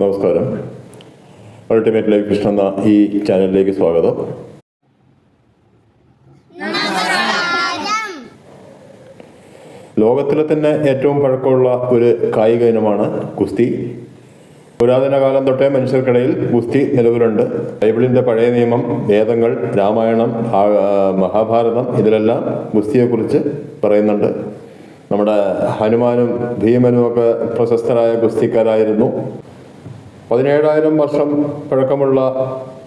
നമസ്കാരം. Ultimate life Krishna എന്ന ഈ ചാനലിലേക്ക് സ്വാഗതം. ലോകത്തിലെ തന്നെ ഏറ്റവും പഴക്കമുള്ള ഒരു കായിക ഇനമാണ് കുസ്തി പുരാതന കാലം തൊട്ടേ മനുഷ്യർക്കിടയിൽ ഗുസ്തി നിലവിലുണ്ട്. ബൈബിളിന്റെ പഴയ നിയമം വേദങ്ങൾ രാമായണം മഹാഭാരതം ഇതിലെല്ലാം ഗുസ്തിയെക്കുറിച്ച് പറയുന്നുണ്ട്. നമ്മുടെ ഹനുമാനും ഭീമനും ഒക്കെ പ്രശസ്തരായ ഗുസ്തിക്കാരായിരുന്നു. പതിനേഴായിരം വർഷം പഴക്കമുള്ള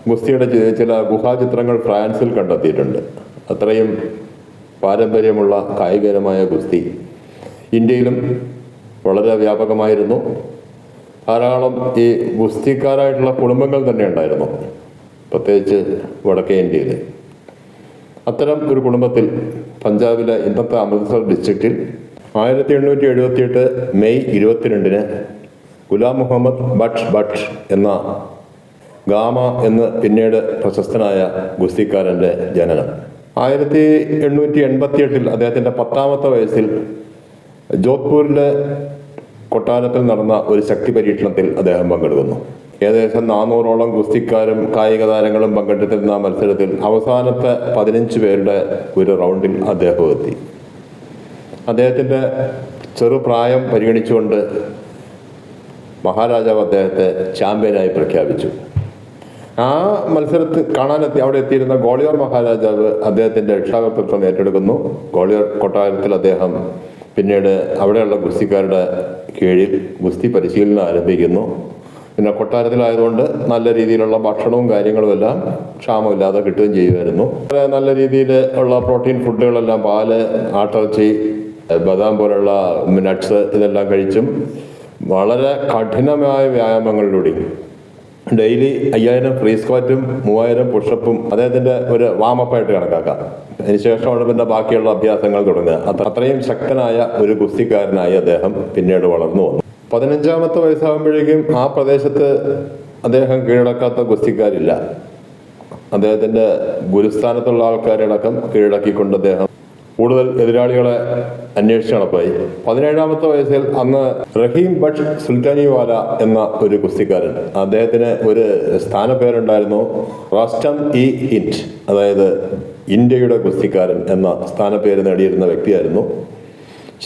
ഗുസ്തിയുടെ ചില ഗുഹാചിത്രങ്ങൾ ഫ്രാൻസിൽ കണ്ടെത്തിയിട്ടുണ്ട്. അത്രയും പാരമ്പര്യമുള്ള കായികരമായ ഗുസ്തി ഇന്ത്യയിലും വളരെ വ്യാപകമായിരുന്നു. ധാരാളം ഈ ഗുസ്തിക്കാരായിട്ടുള്ള കുടുംബങ്ങൾ തന്നെ ഉണ്ടായിരുന്നു പ്രത്യേകിച്ച് വടക്കേ ഇന്ത്യയിൽ. അത്തരം ഒരു കുടുംബത്തിൽ പഞ്ചാബിലെ ഇന്നത്തെ അമൃത്സർ ഡിസ്ട്രിക്റ്റിൽ ആയിരത്തി എണ്ണൂറ്റി എഴുപത്തിയെട്ട് മെയ് ഇരുപത്തിരണ്ടിന് ഗുലാം മുഹമ്മദ് ഭട്ട് ഭട്ട് എന്ന ഗാമ എന്ന് പിന്നീട് പ്രശസ്തനായ ഗുസ്തിക്കാരന്റെ ജനനം. ആയിരത്തി എണ്ണൂറ്റി എൺപത്തി എട്ടിൽ അദ്ദേഹത്തിന്റെ പത്താമത്തെ വയസ്സിൽ ജോധ്പൂരിലെ കൊട്ടാരത്തിൽ നടന്ന ഒരു ശക്തി പരീക്ഷണത്തിൽ അദ്ദേഹം പങ്കെടുക്കുന്നു. ഏകദേശം നാനൂറോളം ഗുസ്തിക്കാരും കായിക താരങ്ങളും പങ്കെടുത്തിരുന്ന മത്സരത്തിൽ അവസാനത്തെ പതിനഞ്ച് പേരുടെ ഒരു റൗണ്ടിൽ അദ്ദേഹം എത്തി. അദ്ദേഹത്തിന്റെ ചെറുപ്രായം പരിഗണിച്ചുകൊണ്ട് മഹാരാജാവ് അദ്ദേഹത്തെ ചാമ്പ്യനായി പ്രഖ്യാപിച്ചു. ആ മത്സരത്തിൽ കാണാനെത്തി അവിടെ എത്തിയിരുന്ന ഗോളിയോർ മഹാരാജാവ് അദ്ദേഹത്തിന്റെ രക്ഷാകർത്തൃത്വം ഏറ്റെടുക്കുന്നു. ഗോളിയോർ കൊട്ടാരത്തിൽ അദ്ദേഹം പിന്നീട് അവിടെയുള്ള ഗുസ്തിക്കാരുടെ കീഴിൽ ഗുസ്തി പരിശീലനം ആരംഭിക്കുന്നു. പിന്നെ കൊട്ടാരത്തിലായതുകൊണ്ട് നല്ല രീതിയിലുള്ള ഭക്ഷണവും കാര്യങ്ങളും എല്ലാം ക്ഷാമമില്ലാതെ കിട്ടുകയും ചെയ്യുമായിരുന്നു. നല്ല രീതിയിൽ ഉള്ള പ്രോട്ടീൻ ഫുഡുകളെല്ലാം പാൽ ആട്ടിറച്ചി ബദാം പോലുള്ള നട്ട്സ് ഇതെല്ലാം കഴിച്ചും വളരെ കഠിനമായ വ്യായാമങ്ങളിലൂടെ. ഡെയിലി അയ്യായിരം ഫ്രീ സ്ക്വാറ്റും മൂവായിരം പുഷപ്പും അദ്ദേഹത്തിന്റെ ഒരു വാമപ്പായിട്ട് കണക്കാക്കാം. അതിനുശേഷമാണ് പിന്നെ ബാക്കിയുള്ള അഭ്യാസങ്ങൾ തുടങ്ങുക. അത് അത്രയും ശക്തനായ ഒരു ഗുസ്തിക്കാരനായി അദ്ദേഹം പിന്നീട് വളർന്നു വന്നു. പതിനഞ്ചാമത്തെ വയസ്സാകുമ്പോഴേക്കും ആ പ്രദേശത്ത് അദ്ദേഹം കീഴടക്കാത്ത ഗുസ്തിക്കാരില്ല. അദ്ദേഹത്തിന്റെ ഗുരുസ്ഥാനത്തുള്ള ആൾക്കാരടക്കം കീഴടക്കിക്കൊണ്ട് അദ്ദേഹം കൂടുതൽ എതിരാളികളെ അന്വേഷിച്ച് നടപ്പായി. പതിനേഴാമത്തെ വയസ്സിൽ അന്ന് റഹീം ഭട്ട് സുൽത്താനിവാല എന്ന ഒരു കുസ്തിക്കാരൻ അദ്ദേഹത്തിന് ഒരു സ്ഥാനപ്പേരുണ്ടായിരുന്നു. റസ്റ്റം ഇ ഹിറ്റ് അതായത് ഇന്ത്യയുടെ കുസ്തിക്കാരൻ എന്ന സ്ഥാനപ്പേര് നേടിയിരുന്ന വ്യക്തിയായിരുന്നു.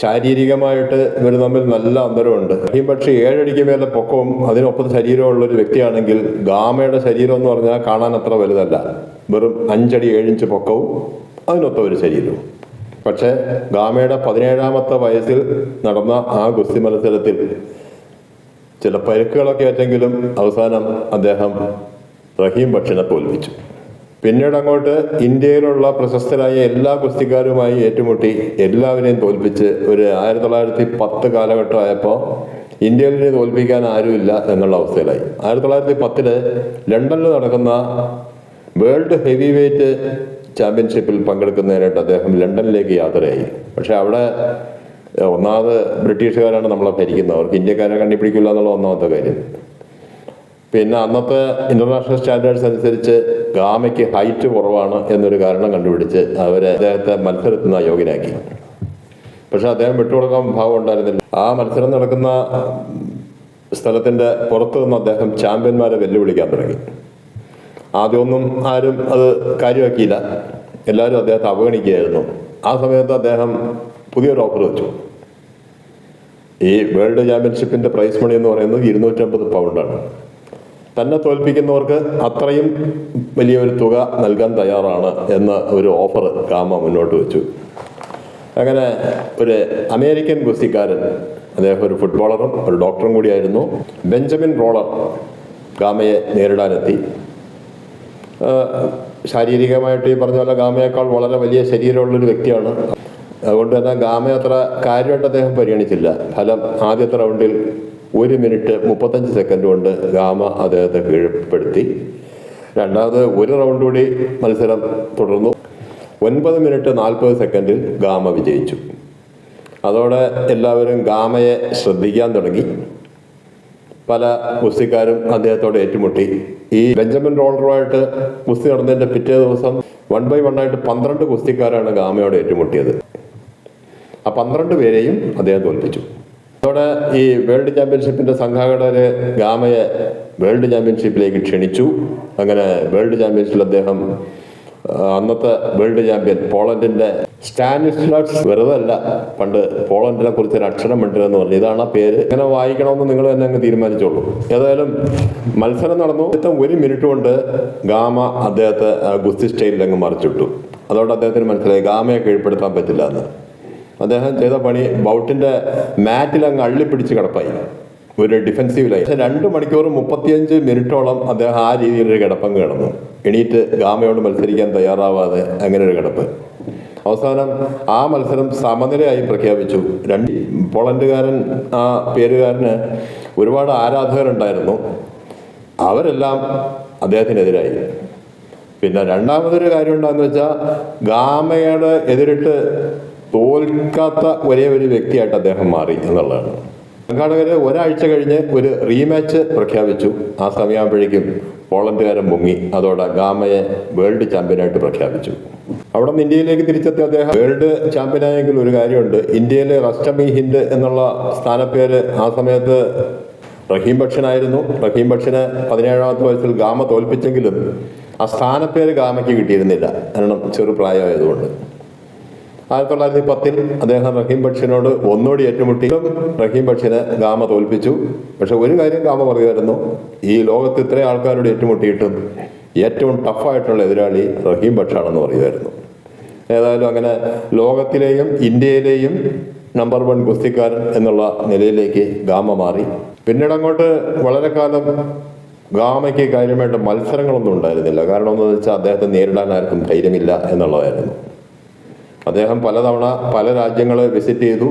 ശാരീരികമായിട്ട് ഇവർ തമ്മിൽ നല്ല അന്തരമുണ്ട്. റഹീം പക്ഷേ ഏഴടിക്ക് മേലെ പൊക്കവും അതിനൊപ്പം ശരീരമുള്ള ഒരു വ്യക്തിയാണെങ്കിൽ ഗാമയുടെ ശരീരം എന്ന് പറഞ്ഞാൽ കാണാൻ അത്ര വലുതല്ല. വെറും അഞ്ചടി ഏഴിഞ്ച് പൊക്കവും അതിനൊത്ത ഒരു ശരീരവും. പക്ഷേ ഗാമയുടെ പതിനേഴാമത്തെ വയസ്സിൽ നടന്ന ആ ഗുസ്തി മത്സരത്തിൽ ചില പരുക്കുകളൊക്കെ ഏറ്റെങ്കിലും അവസാനം അദ്ദേഹം റഹീം ഭക്ഷിനെ തോൽപ്പിച്ചു. പിന്നീട് അങ്ങോട്ട് ഇന്ത്യയിലുള്ള പ്രശസ്തരായ എല്ലാ ഗുസ്തിക്കാരുമായി ഏറ്റുമുട്ടി എല്ലാവരെയും തോൽപ്പിച്ച് ഒരു ആയിരത്തി തൊള്ളായിരത്തി പത്ത് കാലഘട്ടമായപ്പോൾ ഇന്ത്യയിൽ തോൽപ്പിക്കാൻ ആരുമില്ല എന്നുള്ള അവസ്ഥയിലായി. ആയിരത്തി തൊള്ളായിരത്തി പത്തിൽ ലണ്ടനിൽ നടക്കുന്ന വേൾഡ് ഹെവി വെയ്റ്റ് ചാമ്പ്യൻഷിപ്പിൽ പങ്കെടുക്കുന്നതിനായിട്ട് അദ്ദേഹം ലണ്ടനിലേക്ക് യാത്രയായി. പക്ഷെ അവിടെ ഒന്നാമത് ബ്രിട്ടീഷുകാരാണ് നമ്മളെ ഭരിക്കുന്നത്. അവർക്ക് ഇന്ത്യക്കാരെ കണ്ടുപിടിക്കില്ല എന്നുള്ള ഒന്നാമത്തെ കാര്യം. പിന്നെ അന്നത്തെ ഇന്റർനാഷണൽ സ്റ്റാൻഡേർഡ്സ് അനുസരിച്ച് ഗാമയ്ക്ക് ഹൈറ്റ് കുറവാണ് എന്നൊരു കാരണം കണ്ടുപിടിച്ച് അവരെ അദ്ദേഹത്തെ മത്സരത്തിൽ നിന്ന് അയോഗ്യനാക്കി പക്ഷെ അദ്ദേഹം വിട്ടുകൊടുക്കാൻ ഭാവം ഉണ്ടായിരുന്നില്ല. ആ മത്സരം നടക്കുന്ന സ്ഥലത്തിന്റെ പുറത്തു നിന്ന് അദ്ദേഹം ചാമ്പ്യന്മാരെ വെല്ലുവിളിക്കാൻ തുടങ്ങി. ആദ്യമൊന്നും ആരും അത് കാര്യമാക്കിയില്ല. എല്ലാവരും അദ്ദേഹത്തെ അവഗണിക്കുകയായിരുന്നു. ആ സമയത്ത് അദ്ദേഹം പുതിയൊരു ഓഫർ വെച്ചു. ഈ വേൾഡ് ചാമ്പ്യൻഷിപ്പിന്റെ പ്രൈസ് മണി എന്ന് പറയുന്നത് ഇരുന്നൂറ്റമ്പത് പൗണ്ടാണ് തന്നെ തോൽപ്പിക്കുന്നവർക്ക് അത്രയും വലിയൊരു തുക നൽകാൻ തയ്യാറാണ് എന്ന ഒരു ഓഫർ കാമ മുന്നോട്ട് വെച്ചു. അങ്ങനെ ഒരു അമേരിക്കൻ ഗുസ്തിക്കാരൻ അദ്ദേഹം ഒരു ഫുട്ബോളറും ഒരു ഡോക്ടറും കൂടിയായിരുന്നു. ബെഞ്ചമിൻ റോളർ ഗാമയെ നേരിടാനെത്തി. ശാരീരികമായിട്ട് ഈ പറഞ്ഞ പോലെ ഗാമയേക്കാൾ വളരെ വലിയ ശരീരമുള്ളൊരു വ്യക്തിയാണ്. അതുകൊണ്ട് തന്നെ ഗാമ അത്ര കാര്യമായിട്ട് അദ്ദേഹം പരിഗണിച്ചില്ല. ഫലം ആദ്യത്തെ റൗണ്ടിൽ ഒരു മിനിറ്റ് മുപ്പത്തഞ്ച് സെക്കൻഡ് കൊണ്ട് ഗാമ അദ്ദേഹത്തെ കീഴ്പ്പെടുത്തി. രണ്ടാമത് ഒരു റൗണ്ട് കൂടി മത്സരം തുടർന്നു. ഒൻപത് മിനിറ്റ് നാൽപ്പത് സെക്കൻഡിൽ ഗാമ വിജയിച്ചു. അതോടെ എല്ലാവരും ഗാമയെ ശ്രദ്ധിക്കാൻ തുടങ്ങി. പല ഗുസ്തിക്കാരും അദ്ദേഹത്തോട് ഏറ്റുമുട്ടി. ഈ ബെഞ്ചമിൻ റോളറുമായിട്ട് ഗുസ്തി നടന്നതിന്റെ പിറ്റേ ദിവസം വൺ ബൈ വൺ ആയിട്ട് പന്ത്രണ്ട് ഗുസ്തിക്കാരാണ് ഗാമയോട് ഏറ്റുമുട്ടിയത്. ആ പന്ത്രണ്ട് പേരെയും അദ്ദേഹം തോൽപ്പിച്ചു. അതോടെ ഈ വേൾഡ് ചാമ്പ്യൻഷിപ്പിന്റെ സംഘാടകര് ഗാമയെ വേൾഡ് ചാമ്പ്യൻഷിപ്പിലേക്ക് ക്ഷണിച്ചു. അങ്ങനെ വേൾഡ് ചാമ്പ്യൻഷിപ്പിൽ അദ്ദേഹം അന്നത്തെ വേൾഡ് ചാമ്പ്യൻ പോളണ്ടിന്റെ സ്റ്റാനിസ്ലാസ് വെറുതല്ല. പണ്ട് പോളണ്ടിനെ കുറിച്ച് ഒരു അക്ഷരം പറഞ്ഞു. ഇതാണ് ആ പേര്. ഇങ്ങനെ വായിക്കണമെന്ന് നിങ്ങൾ തന്നെ അങ്ങ് തീരുമാനിച്ചോളൂ. ഏതായാലും മത്സരം നടന്നു. ഇത്തം ഒരു മിനിറ്റ് കൊണ്ട് ഗാമ അദ്ദേഹത്തെ ഗുസ്തി സ്റ്റൈലിൽ അങ്ങ് മറിച്ചിട്ടു. അതോടെ അദ്ദേഹത്തിന് മനസ്സിലായി ഗാമയെ കീഴ്പ്പെടുത്താൻ പറ്റില്ല എന്ന്. അദ്ദേഹം ചെയ്ത പണി ബൗട്ടിന്റെ മാറ്റിൽ അങ്ങ് അള്ളിപ്പിടിച്ച് കിടപ്പായി. ഒരു ഡിഫൻസീവിലായി രണ്ട് മണിക്കൂർ മുപ്പത്തിയഞ്ച് മിനിറ്റോളം അദ്ദേഹം ആ രീതിയിലൊരു കിടപ്പങ്ങ് കിടന്നു. എണീറ്റ് ഗാമയോട് മത്സരിക്കാൻ തയ്യാറാവാതെ അങ്ങനെ ഒരു കിടപ്പ്. അവസാനം ആ മത്സരം സമനിലയായി പ്രഖ്യാപിച്ചു. രണ്ട് പോളണ്ടുകാരൻ ആ പേരുകാരന് ഒരുപാട് ആരാധകരുണ്ടായിരുന്നു. അവരെല്ലാം അദ്ദേഹത്തിനെതിരായി. പിന്നെ രണ്ടാമതൊരു കാര്യം എന്താണെന്ന് വെച്ചാൽ ഗാമയുടെ എതിരിട്ട് തോൽക്കാത്ത ഒരേ ഒരു വ്യക്തിയായിട്ട് അദ്ദേഹം മാറി എന്നുള്ളതാണ്. സംഘാടകര് ഒരാഴ്ച കഴിഞ്ഞ് ഒരു റീമാച്ച് പ്രഖ്യാപിച്ചു. ആ സമയമാകുമ്പോഴേക്കും പോളണ്ടുകാരൻ മുങ്ങി അതോടെ ഗാമയെ വേൾഡ് ചാമ്പ്യനായിട്ട് പ്രഖ്യാപിച്ചു. അവിടെ നിന്ന് ഇന്ത്യയിലേക്ക് തിരിച്ചെത്തിയ അദ്ദേഹം വേൾഡ് ചാമ്പ്യനായെങ്കിൽ ഒരു കാര്യമുണ്ട്. ഇന്ത്യയിലെ റസ്റ്റമി ഹിന്ദ് എന്നുള്ള സ്ഥാനപ്പേര് ആ സമയത്ത് റഹീം ബക്ഷനായിരുന്നു റഹീം ബക്ഷന് പതിനേഴാമത്തെ വയസ്സിൽ ഗാമ തോൽപ്പിച്ചെങ്കിലും ആ സ്ഥാനപ്പേര് ഗാമയ്ക്ക് കിട്ടിയിരുന്നില്ല. കാരണം ചെറുപ്രായമായതുകൊണ്ട് ആയിരത്തി തൊള്ളായിരത്തി പത്തിൽ അദ്ദേഹം റഹീം ബക്ഷിനോട് ഒന്നോടി ഏറ്റുമുട്ടി. റഹീം ബക്ഷിനെ ഗാമ തോൽപ്പിച്ചു. പക്ഷെ ഒരു കാര്യം ഗാമ പറയുമായിരുന്നു. ഈ ലോകത്ത് ഇത്രയും ആൾക്കാരോട് ഏറ്റുമുട്ടിയിട്ടും ഏറ്റവും ടഫായിട്ടുള്ള എതിരാളി റഹീം ബക്ഷാണെന്ന് പറയുമായിരുന്നു. ഏതായാലും അങ്ങനെ ലോകത്തിലെയും ഇന്ത്യയിലെയും നമ്പർ വൺ ഗുസ്തിക്കാരൻ എന്നുള്ള നിലയിലേക്ക് ഗാമ മാറി. പിന്നീട് അങ്ങോട്ട് വളരെ കാലം ഗാമയ്ക്ക് കാര്യമായിട്ട് മത്സരങ്ങളൊന്നും ഉണ്ടായിരുന്നില്ല. കാരണം എന്താണെന്ന് വെച്ചാൽ അദ്ദേഹത്തെ നേരിടാൻ ആർക്കും ധൈര്യമില്ല എന്നുള്ളതായിരുന്നു. അദ്ദേഹം പലതവണ പല രാജ്യങ്ങളെ വിസിറ്റ് ചെയ്തു.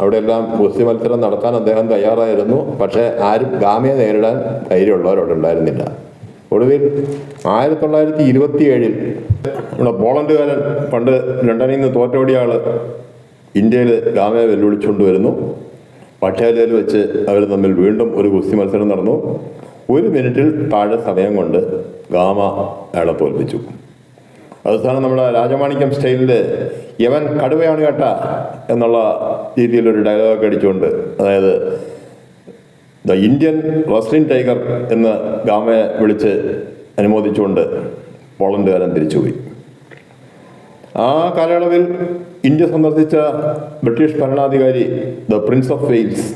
അവിടെയെല്ലാം ഗുസ്തി മത്സരം നടത്താൻ അദ്ദേഹം തയ്യാറായിരുന്നു. പക്ഷേ ആരും ഗാമയെ നേരിടാൻ ധൈര്യമുള്ളവരോട് ഉണ്ടായിരുന്നില്ല ഒടുവിൽ ആയിരത്തി തൊള്ളായിരത്തി ഇരുപത്തി ഏഴിൽ നമ്മുടെ പോളണ്ടുകാരൻ പണ്ട് ലണ്ടനിൽ നിന്ന് തോറ്റോടിയ ആൾ ഇന്ത്യയിൽ ഗാമയെ വെല്ലുവിളിച്ചുകൊണ്ട് വരുന്നു പട്യാലയിൽ വെച്ച് അവർ തമ്മിൽ വീണ്ടും ഒരു ഗുസ്തി മത്സരം നടന്നു. ഒരു മിനിറ്റിൽ താഴെ സമയം കൊണ്ട് ഗാമ അയാളെ തോൽപ്പിച്ചു. അവസാനം നമ്മുടെ രാജമാണിക്യം സ്റ്റൈലിൽ യവൻ കടുവയാണ് കേട്ട എന്നുള്ള രീതിയിലൊരു ഡയലോഗ് അടിച്ചുകൊണ്ട് അതായത് ദ ഇന്ത്യൻ റസ്ലിൻ ടൈഗർ എന്ന് ഗാമയെ വിളിച്ച് അനുമോദിച്ചുകൊണ്ട് പോളണ്ടുകാരൻ തിരിച്ചുപോയി. ആ കാലയളവിൽ ഇന്ത്യ സന്ദർശിച്ച ബ്രിട്ടീഷ് ഭരണാധികാരി ദ പ്രിൻസ് ഓഫ് വെയിൽസ്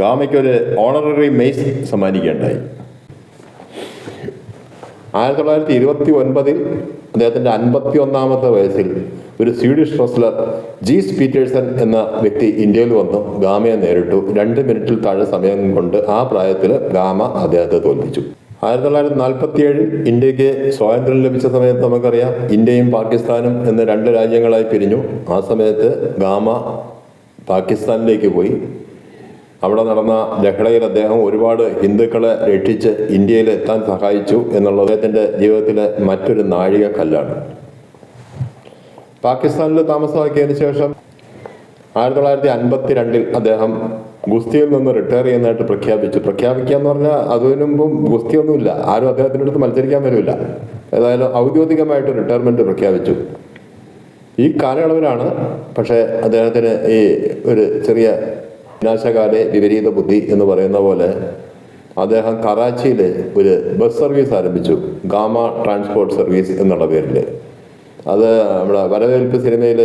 ഗാമയ്ക്കൊരു ഓണററി മെയ്സ് സമ്മാനിക്കുകയുണ്ടായി. ആയിരത്തി തൊള്ളായിരത്തി ഇരുപത്തി ഒൻപതിൽ അദ്ദേഹത്തിന്റെ അൻപത്തി ഒന്നാമത്തെ വയസ്സിൽ ഒരു സ്വീഡിഷ് റെസ്ലർ ജീസ് പീറ്റേഴ്സൺ എന്ന വ്യക്തി ഇന്ത്യയിൽ വന്നു ഗാമയെ നേരിട്ടു. രണ്ട് മിനിറ്റിൽ താഴെ സമയം കൊണ്ട് ആ പ്രായത്തിൽ ഗാമ അദ്ദേഹത്തെ തോൽപ്പിച്ചു. ആയിരത്തി തൊള്ളായിരത്തി നാൽപ്പത്തി ഏഴിൽ ഇന്ത്യയ്ക്ക് സ്വാതന്ത്ര്യം ലഭിച്ച സമയത്ത് നമുക്കറിയാം ഇന്ത്യയും പാകിസ്ഥാനും എന്ന രണ്ട് രാജ്യങ്ങളായി പിരിഞ്ഞു. ആ സമയത്ത് ഗാമ പാകിസ്ഥാനിലേക്ക് പോയി. അവിടെ നടന്ന ലഹളയിൽ അദ്ദേഹം ഒരുപാട് ഹിന്ദുക്കളെ രക്ഷിച്ച് ഇന്ത്യയിൽ എത്താൻ സഹായിച്ചു എന്നുള്ള അദ്ദേഹത്തിന്റെ ജീവിതത്തിലെ മറ്റൊരു നാഴിക കല്ലാണ്. പാകിസ്ഥാനിൽ താമസമാക്കിയതിനു ശേഷം ആയിരത്തി തൊള്ളായിരത്തി അൻപത്തി രണ്ടിൽ അദ്ദേഹം ഗുസ്തിയിൽ നിന്ന് റിട്ടയർ ചെയ്യുന്നതായിട്ട് പ്രഖ്യാപിച്ചു. പ്രഖ്യാപിക്കുക എന്ന് പറഞ്ഞാൽ അതിനു ഗുസ്തിയൊന്നുമില്ല. ആരും അദ്ദേഹത്തിന്റെ അടുത്ത് മത്സരിക്കാൻ വരില്ല. ഏതായാലും ഔദ്യോഗികമായിട്ട് റിട്ടയർമെന്റ് പ്രഖ്യാപിച്ചു. ഈ കാലയളവിലാണ് പക്ഷേ അദ്ദേഹത്തിന് ഈ ഒരു ചെറിയ വിനാശകാലെ വിപരീത ബുദ്ധി എന്ന് പറയുന്ന പോലെ അദ്ദേഹം കറാച്ചിയിൽ ഒരു ബസ് സർവീസ് ആരംഭിച്ചു. ഗാമ ട്രാൻസ്പോർട്ട് സർവീസ് എന്നുള്ള പേരിൽ അത് നമ്മുടെ വരവേൽപ്പ് സിനിമയിൽ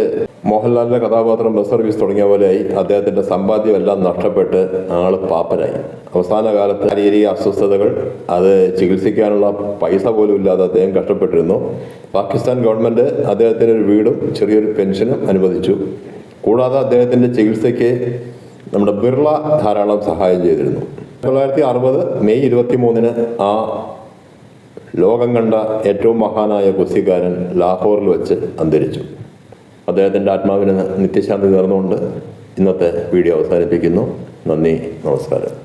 മോഹൻലാലിന്റെ കഥാപാത്രം ബസ് സർവീസ് തുടങ്ങിയ പോലെയായി അദ്ദേഹത്തിന്റെ സമ്പാദ്യമെല്ലാം നഷ്ടപ്പെട്ട് ആൾ പാപ്പനായി. അവസാന കാലത്ത് ശാരീരിക അസ്വസ്ഥതകൾ അത് ചികിത്സിക്കാനുള്ള പൈസ പോലും ഇല്ലാതെ അദ്ദേഹം കഷ്ടപ്പെട്ടിരുന്നു. പാകിസ്ഥാൻ ഗവൺമെന്റ് അദ്ദേഹത്തിന് ഒരു വീടും ചെറിയൊരു പെൻഷനും അനുവദിച്ചു. കൂടാതെ അദ്ദേഹത്തിന്റെ ചികിത്സയ്ക്ക് നമ്മുടെ ബിർള ധാരാളം സഹായം ചെയ്തിരുന്നു. തൊള്ളായിരത്തി അറുപത് മെയ് ഇരുപത്തി മൂന്നിന് ആ ലോകം കണ്ട ഏറ്റവും മഹാനായ ഗുസ്തിക്കാരൻ ലാഹോറിൽ വെച്ച് അന്തരിച്ചു. അദ്ദേഹത്തിന്റെ ആത്മാവിന് നിത്യശാന്തി നേർന്നുകൊണ്ട് ഇന്നത്തെ വീഡിയോ അവസാനിപ്പിക്കുന്നു. നന്ദി നമസ്കാരം.